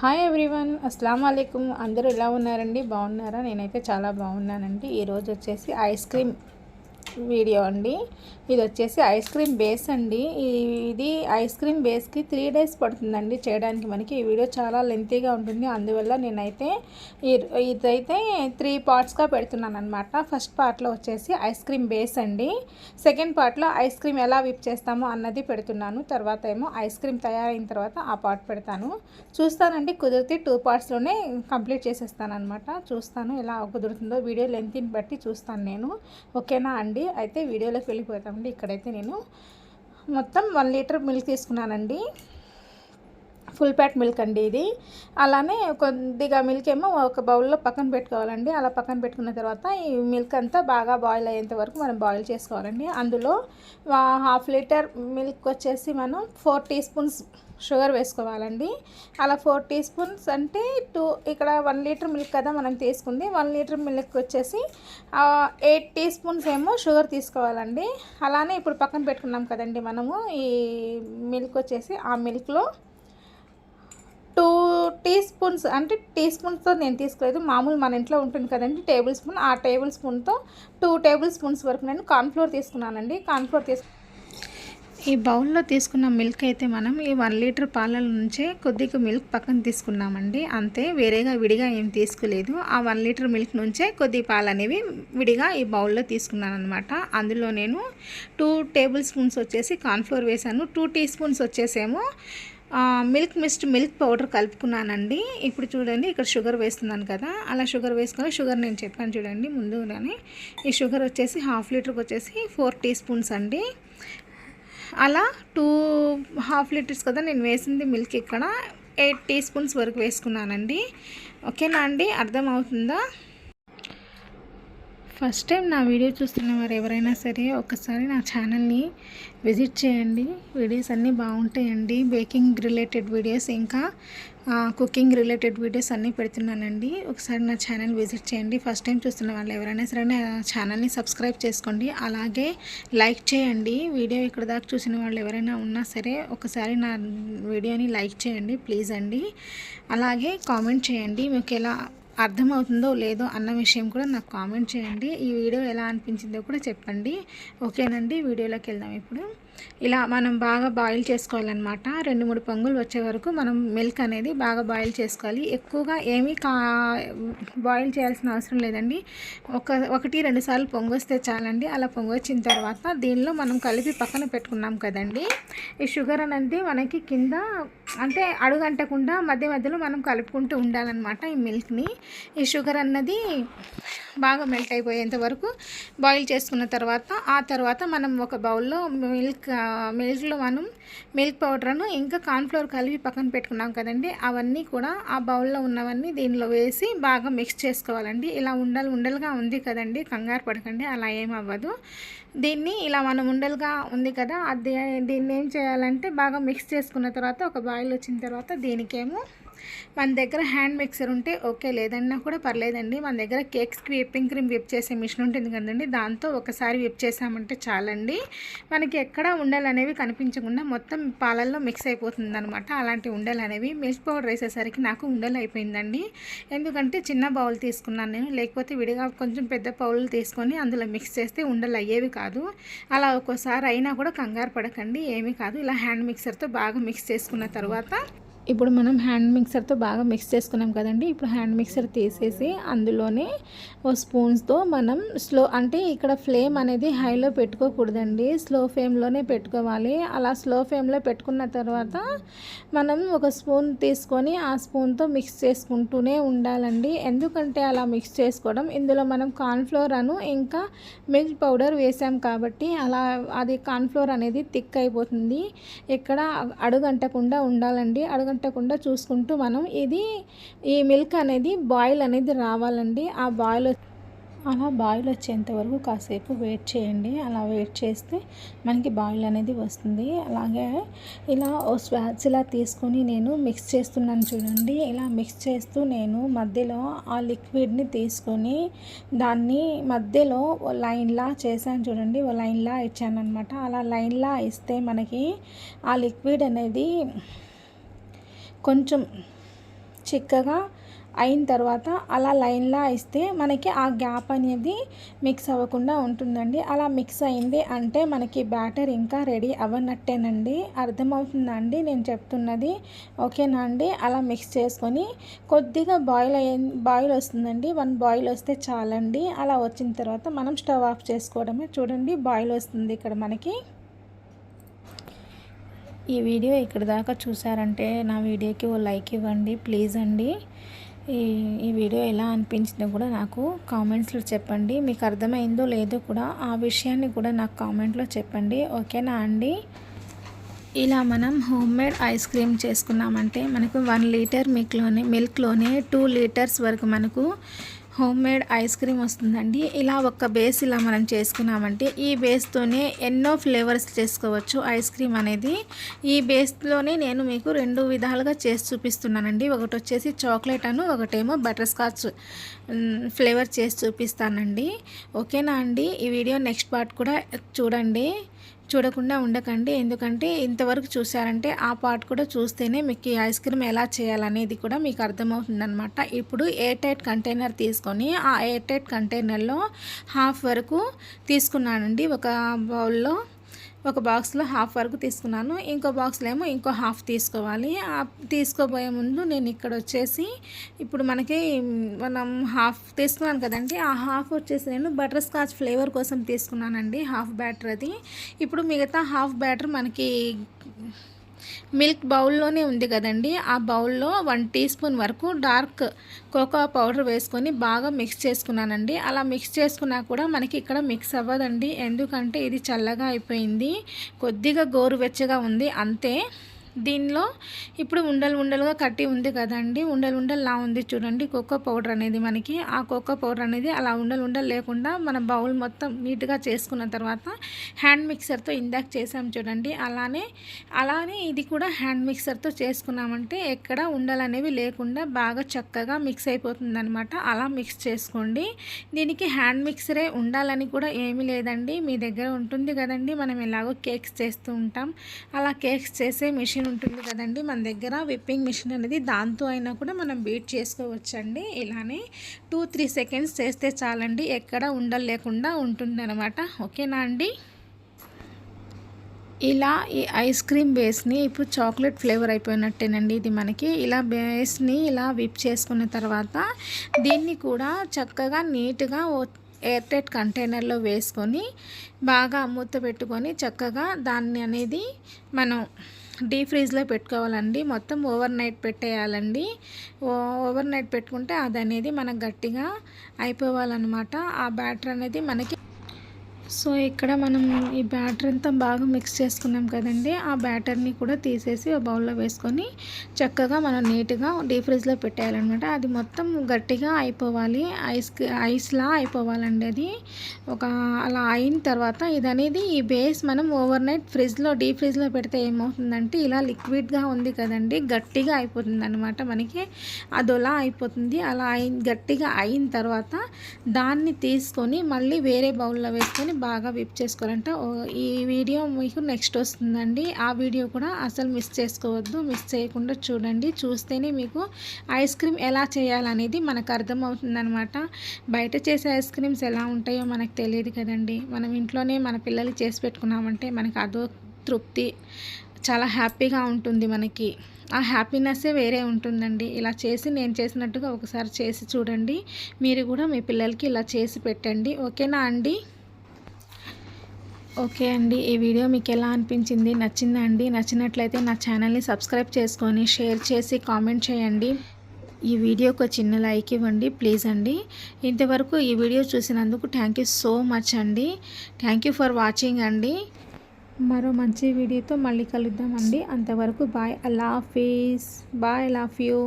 Hi everyone అస్సలం అందరూ ఎలా ఉన్నారండి? బాగున్నారా? నేనైతే చాలా బాగున్నానండి. ఈరోజు వచ్చేసి ఐస్ క్రీమ్ వీడియో అండి. ఇది వచ్చేసి ఐస్ క్రీమ్ బేస్ అండి. ఇది ఐస్ క్రీమ్ బేస్కి త్రీ డేస్ పడుతుందండి చేయడానికి మనకి. ఈ వీడియో చాలా లెంతీగా ఉంటుంది. అందువల్ల నేనైతే ఇదైతే త్రీ పార్ట్స్గా పెడుతున్నాను అనమాట ఫస్ట్ పార్ట్లో వచ్చేసి ఐస్ క్రీమ్ బేస్ అండి. సెకండ్ పార్ట్లో ఐస్ క్రీమ్ ఎలా విప్ చేస్తామో అన్నది పెడుతున్నాను. తర్వాత ఏమో ఐస్ క్రీమ్ తయారైన తర్వాత ఆ పార్ట్ పెడతాను. చూస్తానండి. కుదిరితే టూ పార్ట్స్లోనే కంప్లీట్ చేసేస్తాను అనమాట చూస్తాను ఎలా కుదురుతుందో. వీడియో లెంత్ని బట్టి చూస్తాను నేను. ఓకేనా అండి? అయితే వీడియోలోకి వెళ్ళిపోతామండి ఇక్కడైతే నేను మొత్తం వన్ లీటర్ మిల్క్ తీసుకున్నానండి. ఫుల్ ప్యాట్ మిల్క్ అండి ఇది. అలానే కొద్దిగా మిల్క్ ఏమో ఒక బౌల్లో పక్కన పెట్టుకోవాలండి. అలా పక్కన పెట్టుకున్న తర్వాత ఈ మిల్క్ అంతా బాగా బాయిల్ అయ్యేంత వరకు మనం బాయిల్ చేసుకోవాలండి. అందులో హాఫ్ లీటర్ మిల్క్ వచ్చేసి మనం ఫోర్ టీ స్పూన్స్ షుగర్ వేసుకోవాలండి. అలా ఫోర్ టీ స్పూన్స్ అంటే టూ ఇక్కడ వన్ లీటర్ మిల్క్ కదా మనం తీసుకుంది. వన్ లీటర్ మిల్క్ వచ్చేసి ఎయిట్ టీ స్పూన్స్ ఏమో షుగర్ తీసుకోవాలండి. అలానే ఇప్పుడు పక్కన పెట్టుకున్నాం కదండి మనము ఈ మిల్క్ వచ్చేసి ఆ మిల్క్లో టూ టీ స్పూన్స్ అంటే టీ స్పూన్స్తో నేను తీసుకోలేదు. మామూలు మన ఇంట్లో ఉంటుంది కదండి టేబుల్ స్పూన్. ఆ టేబుల్ స్పూన్తో టూ టేబుల్ స్పూన్స్ వరకు నేను కార్న్ఫ్లోర్ తీసుకున్నానండి. కార్న్ఫ్లోర్ తీసుకు ఈ బౌల్లో తీసుకున్న మిల్క్ అయితే మనం ఈ వన్ లీటర్ పాలల నుంచే కొద్దిగా మిల్క్ పక్కన తీసుకున్నామండి. అంతే వేరేగా విడిగా ఏం తీసుకోలేదు. ఆ వన్ లీటర్ మిల్క్ నుంచే కొద్ది పాలు అనేవి విడిగా ఈ బౌల్లో తీసుకున్నాను అనమాట అందులో నేను టూ టేబుల్ స్పూన్స్ వచ్చేసి కార్న్ఫ్లోర్ వేసాను టూ టీ స్పూన్స్ వచ్చేసేమో మిల్క్ మిస్ట్ మిల్క్ పౌడర్ కలుపుకున్నానండి. ఇప్పుడు చూడండి ఇక్కడ షుగర్ వేస్తున్నాను కదా. అలా షుగర్ వేసుకొని షుగర్ నేను చెప్పాను చూడండి ముందుగానే. ఈ షుగర్ వచ్చేసి హాఫ్ లీటర్కి వచ్చేసి ఫోర్ టీ స్పూన్స్ అండి. అలా టూ హాఫ్ లీటర్స్ కదా నేను వేసింది మిల్క్ ఇక్కడ. ఎయిట్ టీ స్పూన్స్ వరకు వేసుకున్నానండి. ఓకేనా అండి? అర్థమవుతుందా? ఫస్ట్ టైం నా వీడియో చూస్తున్న వారు ఎవరైనా సరే ఒకసారి నా ఛానల్ని విజిట్ చేయండి. వీడియోస్ అన్నీ బాగుంటాయండి. బేకింగ్ రిలేటెడ్ వీడియోస్ ఇంకా కుకింగ్ రిలేటెడ్ వీడియోస్ అన్నీ పెడుతున్నానండి. ఒకసారి నా ఛానల్ విజిట్ చేయండి. ఫస్ట్ టైం చూస్తున్న వాళ్ళు ఎవరైనా సరే నా ఛానల్ని సబ్స్క్రైబ్ చేసుకోండి. అలాగే లైక్ చేయండి. వీడియో ఇక్కడ దాకా చూసిన వాళ్ళు ఎవరైనా ఉన్నా సరే ఒకసారి నా వీడియోని లైక్ చేయండి. ప్లీజ్ అండి. అలాగే కామెంట్ చేయండి. మీకు ఎలా అర్థమవుతుందో లేదో అన్న విషయం కూడా నాకు కామెంట్ చేయండి. ఈ వీడియో ఎలా అనిపించిందో కూడా చెప్పండి. ఓకేనండి వీడియోలోకి వెళ్దాం ఇప్పుడు. ఇలా మనం బాగా బాయిల్ చేసుకోవాలన్నమాట. రెండు మూడు పొంగులు వచ్చే వరకు మనం మిల్క్ అనేది బాగా బాయిల్ చేసుకోవాలి. ఎక్కువగా ఏమీ కా బాయిల్ చేయాల్సిన అవసరం లేదండి. ఒక ఒకటి రెండు సార్లు పొంగొస్తే చాలండి. అలా పొంగొచ్చిన తర్వాత దీనిలో మనం కలిపి పక్కన పెట్టుకున్నాం కదండి. ఈ షుగర్ అనేది మనకి కింద అంటే అడుగంటకుండా మధ్య మధ్యలో మనం కలుపుకుంటూ ఉండాలన్నమాట ఈ మిల్క్ని ఈ షుగర్ అన్నది బాగా మెల్ట్ అయిపోయేంత వరకు బాయిల్ చేసుకున్న తర్వాత ఆ తర్వాత మనం ఒక బౌల్లో మిల్క్ మిల్క్లో మనం మిల్క్ పౌడర్ను ఇంకా కార్న్ఫ్లోర్ కలిపి పక్కన పెట్టుకున్నాం కదండి. అవన్నీ కూడా ఆ బౌల్లో ఉన్నవన్నీ దీనిలో వేసి బాగా మిక్స్ చేసుకోవాలండి. ఇలా ఉండలు ఉండలుగా ఉంది కదండి. కంగారు పడకండి అలా ఏం అవ్వదు. దీన్ని ఇలా మనం ఉండలుగా ఉంది కదా అది దీన్ని ఏం చేయాలంటే బాగా మిక్స్ చేసుకున్న తర్వాత ఒక బాయిల్ వచ్చిన తర్వాత దీనికేమో మన దగ్గర హ్యాండ్ మిక్సర్ ఉంటే ఓకే లేదన్నా కూడా పర్లేదండి. మన దగ్గర కేక్స్కి విప్పింగ్ క్రీమ్ విప్ చేసే మిషన్ ఉంటుంది కదండి. దాంతో ఒకసారి విప్ చేసామంటే చాలండి. మనకి ఎక్కడ ఉండలు అనేవి కనిపించకుండా మొత్తం పాలల్లో మిక్స్ అయిపోతుంది అనమాట అలాంటి ఉండలు అనేవి మిల్క్ పౌడర్ వేసేసరికి నాకు ఉండలు అయిపోయిందండి. ఎందుకంటే చిన్న బౌల్ తీసుకున్నాను నేను. లేకపోతే విడిగా కొంచెం పెద్ద పౌలు తీసుకొని అందులో మిక్స్ చేస్తే ఉండలు అయ్యేవి కాదు. అలా ఒక్కోసారి అయినా కూడా కంగారు పడకండి. ఏమీ కాదు. ఇలా హ్యాండ్ మిక్సర్తో బాగా మిక్స్ చేసుకున్న తర్వాత ఇప్పుడు మనం హ్యాండ్ మిక్సర్తో బాగా మిక్స్ చేసుకున్నాం కదండి. ఇప్పుడు హ్యాండ్ మిక్సర్ తీసేసి అందులోనే ఓ స్పూన్స్తో మనం స్లో అంటే ఇక్కడ ఫ్లేమ్ అనేది హైలో పెట్టుకోకూడదండి. స్లో ఫ్లేమ్లోనే పెట్టుకోవాలి. అలా స్లో ఫ్లేమ్లో పెట్టుకున్న తర్వాత మనం ఒక స్పూన్ తీసుకొని ఆ స్పూన్తో మిక్స్ చేసుకుంటూనే ఉండాలండి. ఎందుకంటే అలా మిక్స్ చేసుకోవడం ఇందులో మనం కార్న్ఫ్లోర్ అను ఇంకా మిల్క్ పౌడర్ వేసాం కాబట్టి అలా అది కార్న్ఫ్లోర్ అనేది థిక్ అయిపోతుంది. ఎక్కడ అడుగంటకుండా ఉండాలండి. అడుగంట పట్టకుండా చూసుకుంటూ మనం ఇది ఈ మిల్క్ అనేది బాయిల్ అనేది రావాలండి. ఆ బాయిల్ అలా బాయిల్ వచ్చేంత వరకు కాసేపు వెయిట్ చేయండి. అలా వెయిట్ చేస్తే మనకి బాయిల్ అనేది వస్తుంది. అలాగే ఇలా ఓ స్వాచ్ ఇలా తీసుకొని నేను మిక్స్ చేస్తున్నాను చూడండి. ఇలా మిక్స్ చేస్తూ నేను మధ్యలో ఆ లిక్విడ్ని తీసుకొని దాన్ని మధ్యలో లైన్లా చేశాను చూడండి. ఓ లైన్లా ఇచ్చాను అనమాట అలా లైన్లా ఇస్తే మనకి ఆ లిక్విడ్ అనేది కొంచెం చిక్కగా అయిన తర్వాత అలా లైన్లా ఇస్తే మనకి ఆ గ్యాప్ అనేది మిక్స్ అవ్వకుండా ఉంటుందండి. అలా మిక్స్ అయింది అంటే మనకి బ్యాటర్ ఇంకా రెడీ అవ్వనట్టేనండి. అర్థమవుతుందా అండి నేను చెప్తున్నది? ఓకేనా అండి? అలా మిక్స్ చేసుకొని కొద్దిగా బాయిల్ అయ్యే బాయిల్ వస్తుందండి. వన్ బాయిల్ వస్తే చాలండి. అలా వచ్చిన తర్వాత మనం స్టవ్ ఆఫ్ చేసుకోవడమే. చూడండి బాయిల్ వస్తుంది ఇక్కడ మనకి. ఈ వీడియో ఇక్కడ దాకా చూసారంటే నా వీడియోకి ఓ లైక్ ఇవ్వండి ప్లీజ్ అండి. ఈ ఈ వీడియో ఎలా అనిపించిందో కూడా నాకు కామెంట్స్లో చెప్పండి. మీకు అర్థమైందో లేదో కూడా ఆ విషయాన్ని కూడా నాకు కామెంట్లో చెప్పండి. ఓకేనా అండి? ఇలా మనం హోమ్ మేడ్ ఐస్ క్రీమ్ చేసుకున్నామంటే మనకు వన్ లీటర్ మిల్క్లోనే మిల్క్లోనే టూ లీటర్స్ వరకు మనకు హోమ్ మేడ్ ఐస్ క్రీమ్ వస్తుందండి. ఇలా ఒక బేస్ ఇలా మనం చేసుకున్నామంటే ఈ బేస్తోనే ఎన్నో ఫ్లేవర్స్ చేసుకోవచ్చు ఐస్ క్రీమ్ అనేది. ఈ బేస్లోనే నేను మీకు రెండు విధాలుగా చేసి చూపిస్తున్నానండి. ఒకటి వచ్చేసి చాక్లెట్ అను ఒకటేమో బటర్ స్కాచ్ ఫ్లేవర్ చేసి చూపిస్తానండి. ఓకేనా అండి? ఈ వీడియో నెక్స్ట్ పార్ట్ కూడా చూడండి. చూడకుండా ఉండకండి. ఎందుకంటే ఇంతవరకు చూసారంటే ఆ పార్ట్ కూడా చూస్తేనే మీకు ఈ ఐస్ క్రీమ్ ఎలా చేయాలనేది కూడా మీకు అర్థమవుతుందనమాట ఇప్పుడు ఎయిర్ టైట్ కంటైనర్ తీసుకొని ఆ ఎయిర్ టైట్ కంటైనర్లో హాఫ్ వరకు తీసుకున్నానండి. ఒక బౌల్లో ఒక బాక్స్లో హాఫ్ వరకు తీసుకున్నాను. ఇంకో బాక్స్లో ఏమో ఇంకో హాఫ్ తీసుకోవాలి. తీసుకోబోయే ముందు నేను ఇక్కడ వచ్చేసి ఇప్పుడు మనకి మనం హాఫ్ తీసుకున్నాను కదండి. ఆ హాఫ్ వచ్చేసి నేను బటర్ స్కాచ్ ఫ్లేవర్ కోసం తీసుకున్నానండి. హాఫ్ బ్యాటర్ అది. ఇప్పుడు మిగతా హాఫ్ బ్యాటర్ మనకి మిల్క్ బౌల్లోనే ఉంది కదండి. ఆ బౌల్లో వన్ టీ స్పూన్ వరకు డార్క్ కోకో పౌడర్ వేసుకొని బాగా మిక్స్ చేసుకున్నానండి. అలా మిక్స్ చేసుకున్నా కూడా మనకి ఇక్కడ మిక్స్ అవ్వదండి. ఎందుకంటే ఇది చల్లగా అయిపోయింది. కొద్దిగా గోరువెచ్చగా ఉంది. అంతే. దీనిలో ఇప్పుడు ఉండలు ఉండలుగా కట్టి ఉంది కదండి. ఉండలు ఉండలు ఉంది చూడండి. కోకో పౌడర్ అనేది మనకి ఆ కోకో పౌడర్ అనేది అలా ఉండలు ఉండలు లేకుండా మన బౌల్ మొత్తం నీట్గా చేసుకున్న తర్వాత హ్యాండ్ మిక్సర్తో ఇందాక చేసాం చూడండి. అలానే అలానే ఇది కూడా హ్యాండ్ మిక్సర్తో చేసుకున్నామంటే ఎక్కడ ఉండలు అనేవి లేకుండా బాగా చక్కగా మిక్స్ అయిపోతుంది అనమాట అలా మిక్స్ చేసుకోండి. దీనికి హ్యాండ్ మిక్సరే ఉండాలని కూడా ఏమీ లేదండి. మీ దగ్గర ఉంటుంది కదండి. మనం ఎలాగో కేక్స్ చేస్తూ ఉంటాం. అలా కేక్స్ చేసే మిషన్ ఉంటుంది కదండి. మన దగ్గర విప్పింగ్ మిషన్ అనేది దాంతో అయినా కూడా మనం బీట్ చేసుకోవచ్చండి. ఇలానే టూ త్రీ సెకండ్స్ చేస్తే చాలండి. ఎక్కడ ఉండలేకుండా ఉంటుంది అనమాట ఓకేనా అండి? ఇలా ఈ ఐస్ క్రీమ్ బేస్ని ఇప్పుడు చాక్లెట్ ఫ్లేవర్ అయిపోయినట్టేనండి ఇది మనకి. ఇలా బేస్ని ఇలా విప్ చేసుకున్న తర్వాత దీన్ని కూడా చక్కగా నీట్గా ఎయిర్టైట్ కంటైనర్లో వేసుకొని బాగా మూత పెట్టుకొని చక్కగా దాన్ని అనేది మనం డీ ఫ్రీజ్లో పెట్టుకోవాలండి. మొత్తం ఓవర్ నైట్ పెట్టేయాలండి. ఓవర్ నైట్ పెట్టుకుంటే అది అనేది మనకు గట్టిగా అయిపోవాలన్నమాట. ఆ బ్యాటర్ అనేది మనకి సో ఇక్కడ మనం ఈ బ్యాటర్ అంతా బాగా మిక్స్ చేసుకున్నాం కదండి. ఆ బ్యాటర్ని కూడా తీసేసి ఆ బౌల్లో వేసుకొని చక్కగా మనం నీట్గా డీప్ ఫ్రిడ్జ్లో పెట్టేయాలన్నమాట. అది మొత్తం గట్టిగా అయిపోవాలి. ఐస్ ఐస్లా అయిపోవాలండి అది. ఒక అలా అయిన తర్వాత ఇది అనేది ఈ బేస్ మనం ఓవర్ నైట్ ఫ్రిడ్జ్లో డీప్ ఫ్రిడ్జ్లో పెడితే ఏమవుతుందంటే ఇలా లిక్విడ్గా ఉంది కదండి. గట్టిగా అయిపోతుంది అనమాట మనకి. అదోలా అయిపోతుంది. అలా అయి గట్టిగా అయిన తర్వాత దాన్ని తీసుకొని మళ్ళీ వేరే బౌల్లో వేసుకొని బాగా విప్ చేసుకోవాలంటే. ఈ వీడియో మీకు నెక్స్ట్ వస్తుందండి. ఆ వీడియో కూడా అసలు మిస్ చేసుకోవద్దు. మిస్ చేయకుండా చూడండి. చూస్తేనే మీకు ఐస్ క్రీమ్ ఎలా చేయాలనేది మనకు అర్థమవుతుందనమాట బయట చేసే ఐస్ క్రీమ్స్ ఎలా ఉంటాయో మనకు తెలియదు కదండి. మనం ఇంట్లోనే మన పిల్లలు చేసి పెట్టుకున్నామంటే మనకు అదో తృప్తి. చాలా హ్యాపీగా ఉంటుంది మనకి. ఆ హ్యాపీనెస్సే వేరే ఉంటుందండి. ఇలా చేసి నేను చేసినట్టుగా ఒకసారి చేసి చూడండి. మీరు కూడా మీ పిల్లలకి ఇలా చేసి పెట్టండి. ఓకేనా అండి? ఓకే అండి ఈ వీడియో మీకు ఎలా అనిపించింది? నచ్చిందా అండి? నచ్చినట్లయితే నా ఛానల్ని సబ్స్క్రైబ్ చేసుకొని షేర్ చేసి కామెంట్ చేయండి. ఈ వీడియోకి ఒక చిన్న లైక్ ఇవ్వండి ప్లీజ్ అండి. ఇంతవరకు ఈ వీడియో చూసినందుకు థ్యాంక్ యూ సో మచ్ అండి. థ్యాంక్ యూ ఫర్ వాచింగ్ అండి. మరో మంచి వీడియోతో మళ్ళీ కలుద్దామండి అంతవరకు బాయ్ అల్లా హాఫీస్ బాయ్ లవ్ యూ.